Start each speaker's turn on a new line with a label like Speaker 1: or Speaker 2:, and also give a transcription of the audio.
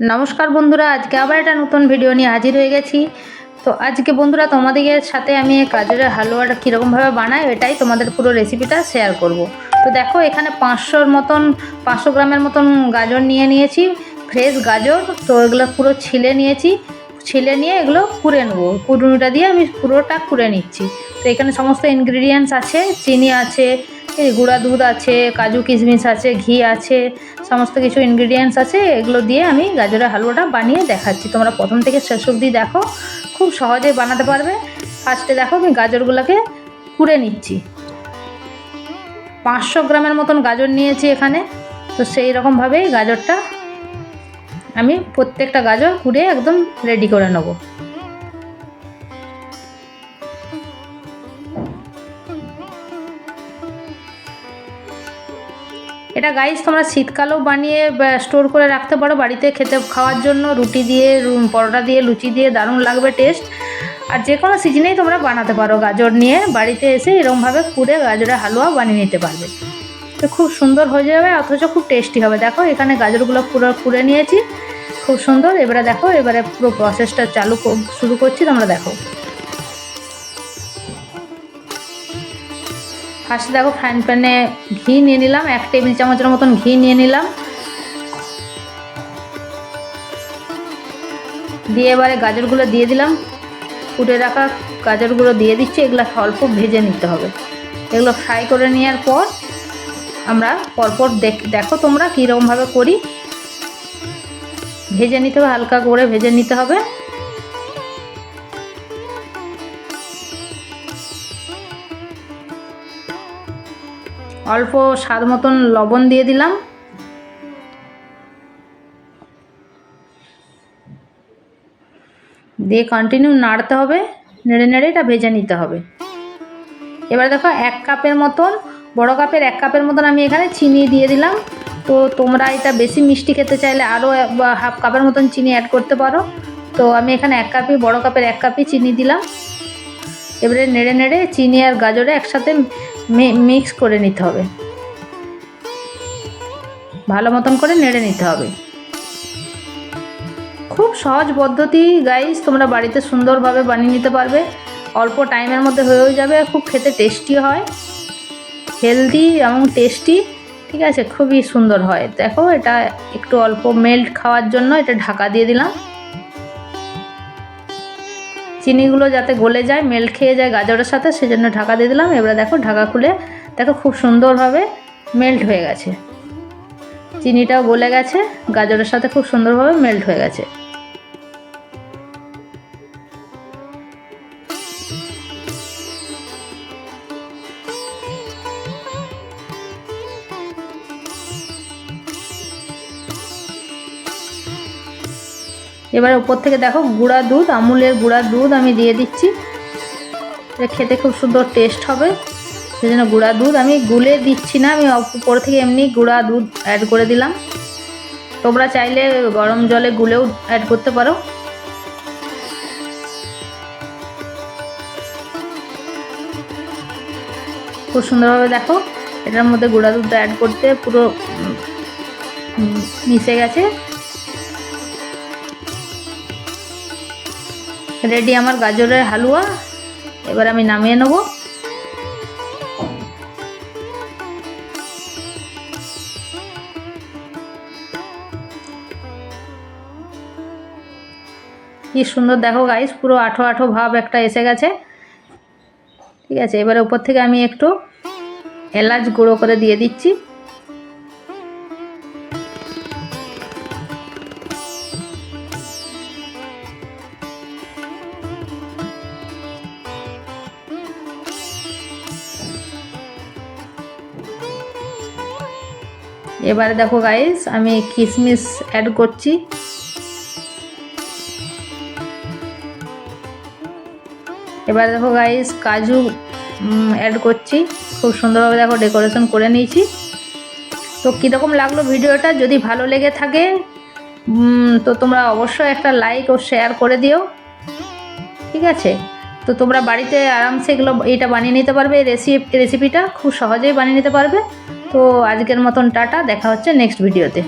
Speaker 1: নমস্কার বন্ধুরা, আজকে আবার একটা নতুন ভিডিও নিয়ে হাজির হয়ে গেছি। তো আজকে বন্ধুরা, তোমাদের সাথে আমি গাজরের হালুয়াটা কীরকমভাবে বানাই, এটাই তোমাদের পুরো রেসিপিটা শেয়ার করব। তো দেখো, এখানে পাঁচশোর মতন, পাঁচশো গ্রামের মতন গাজর নিয়ে নিয়েছি ফ্রেশ গাজর। তো এগুলো পুরো ছিলে নিয়েছি, ছিলে নিয়ে এগুলো কুড়ে নেব। কুড়ুনিটা দিয়ে আমি পুরোটা কুড়ে নিচ্ছি। তো এখানে সমস্ত ইনগ্রিডিয়েন্টস আছে, চিনি আছে গুঁড়া দুধ আছে, কাজু কিশমিশ আছে, ঘি আছে সমস্ত কিছু ইনগ্রিডিয়েন্টস আছে, এগুলো দিয়ে আমি গাজরের হালুয়াটা বানিয়ে দেখাচ্ছি। তোমরা প্রথম থেকে শেষ অবধি দেখো, খুব সহজে বানাতে পারবে। ফার্স্টে দেখো আমি গাজরগুলোকে কুড়ে নিচ্ছি। পাঁচশো গ্রামের মতন গাজর নিয়েছি এখানে। তো সেই রকমভাবেই গাজরটা আমি প্রত্যেকটা গাজর কুড়ে একদম রেডি করে নেব। এটা গাইস তোমরা শীতকালেও বানিয়ে স্টোর করে রাখতে পারো বাড়িতে খেতে, খাওয়ার জন্য, রুটি দিয়ে পরোটা দিয়ে, লুচি দিয়ে, দারুণ লাগবে টেস্ট আর যে কোনো সিজনেই তোমরা বানাতে পারো গাজর নিয়ে, বাড়িতে এসে এরকমভাবে কুড়ে গাজরের হালুয়া বানিয়ে নিতে পারবে। তো খুব সুন্দর হয়ে যাবে, অথচ খুব টেস্টি হবে। দেখো, এখানে গাজরগুলো পুরো কুড়ে নিয়েছি, খুব সুন্দর। এবারে দেখো, এবারে পুরো প্রসেসটা চালু শুরু করছি, তোমরা দেখো। ফার্স্টে দেখো ফ্রাইং প্যানে ঘি নিয়ে নিলাম, এক টেবিল চামচের মতন ঘি নিয়ে নিলাম। দিয়ে এবারে গাজরগুলো দিয়ে দিলাম। ফুটে রাখা গাজরগুলো দিয়ে দিচ্ছি, এগুলো অল্প ভেজে নিতে হবে। এগুলো ফ্রাই করে নেওয়ার পর আমরা পরপর দেখ, দেখো তোমরা কীরকমভাবে করি। ভেজে নিতে হবে, হালকা করে ভেজে নিতে হবে। অল্প স্বাদ মতন লবণ দিয়ে দিলাম। দিয়ে কন্টিনিউ নাড়তে হবে, নেড়ে নেড়ে এটা ভেজে নিতে হবে। এবার দেখো এক কাপের মতন, বড় কাপের এক কাপের মতন আমি এখানে চিনি দিয়ে দিলাম। তো তোমরা এটা বেশি মিষ্টি খেতে চাইলে আরও হাফ কাপের মতন চিনি অ্যাড করতে পারো। তো আমি এখানে এক কাপই, বড় কাপের এক কাপই চিনি দিলাম। এবারে নেড়ে নেড়ে চিনি আর গাজরে একসাথে মিক্স করে নিতে হবে। ভালো মতন করে নেড়ে নিতে হবে। খুব সহজ পদ্ধতি গাইস তোমরা বাড়িতে সুন্দরভাবে বানিয়ে নিতে পারবে। অল্প টাইমের মধ্যে হয়েও যাবে, খুব খেতে টেস্টি হয়। হেলদি এবং টেস্টি ঠিক আছে? খুবই সুন্দর হয়। দেখো, এটা একটু অল্প মেল্ট খাওয়ার জন্য এটা ঢাকা দিয়ে দিলাম। চিনিগুলো যাতে গলে যায় মেল খেয়ে যায় গাজরের সাথে, সেজন্য ঢাকা দিয়ে দিলাম। এবারে দেখো ঢাকা খুলে, দেখো খুব সুন্দরভাবে মেল্ট হয়ে গেছে। চিনিটাও গলে গেছে, গাজরের সাথে খুব সুন্দরভাবে মেল্ট হয়ে গেছে। এবার উপর থেকে দেখো গুঁড়া দুধ, আমুলের গুঁড়া দুধ আমি দিয়ে দিচ্ছি। এটা খেতে খুব সুন্দর টেস্ট হবে। সেই জন্য গুঁড়া দুধ আমি গুলে দিচ্ছি না, আমি উপর থেকে এমনি গুঁড়া দুধ অ্যাড করে দিলাম। তোমরা চাইলে গরম জলে গুলেও অ্যাড করতে পারো। খুব সুন্দরভাবে দেখো, এটার মধ্যে গুঁড়া দুধটা অ্যাড করতে পুরো মিশে গেছে। রেডি আমার গাজরের হালুয়া। এবার আমি নামিয়ে নেব। কি সুন্দর দেখো গাইস পুরো আঠো আঠো ভাব একটা এসে গেছে। ঠিক আছে, এবারে উপর থেকে আমি একটু এলাচ গুঁড়ো করে দিয়ে দিচ্ছি। এবারে দেখো গাইস আমি কিশমিশ অ্যাড করছি। এবারে দেখো গাইস কাজু অ্যাড করছি। খুব সুন্দরভাবে দেখো ডেকোরেশন করে নিয়েছি। তো কীরকম লাগল ভিডিওটা? যদি ভালো লেগে থাকে তো তোমরা অবশ্যই একটা লাইক ও শেয়ার করে দিও। ঠিক আছে? তো তোমরা বাড়িতে আরামসে এগুলো এটা বানিয়ে নিতে পারবে রেসিপি রেসিপিটা খুব সহজেই বানিয়ে নিতে পারবে। তো আজকের মতন টাটা দেখা হচ্ছে নেক্সট ভিডিওতে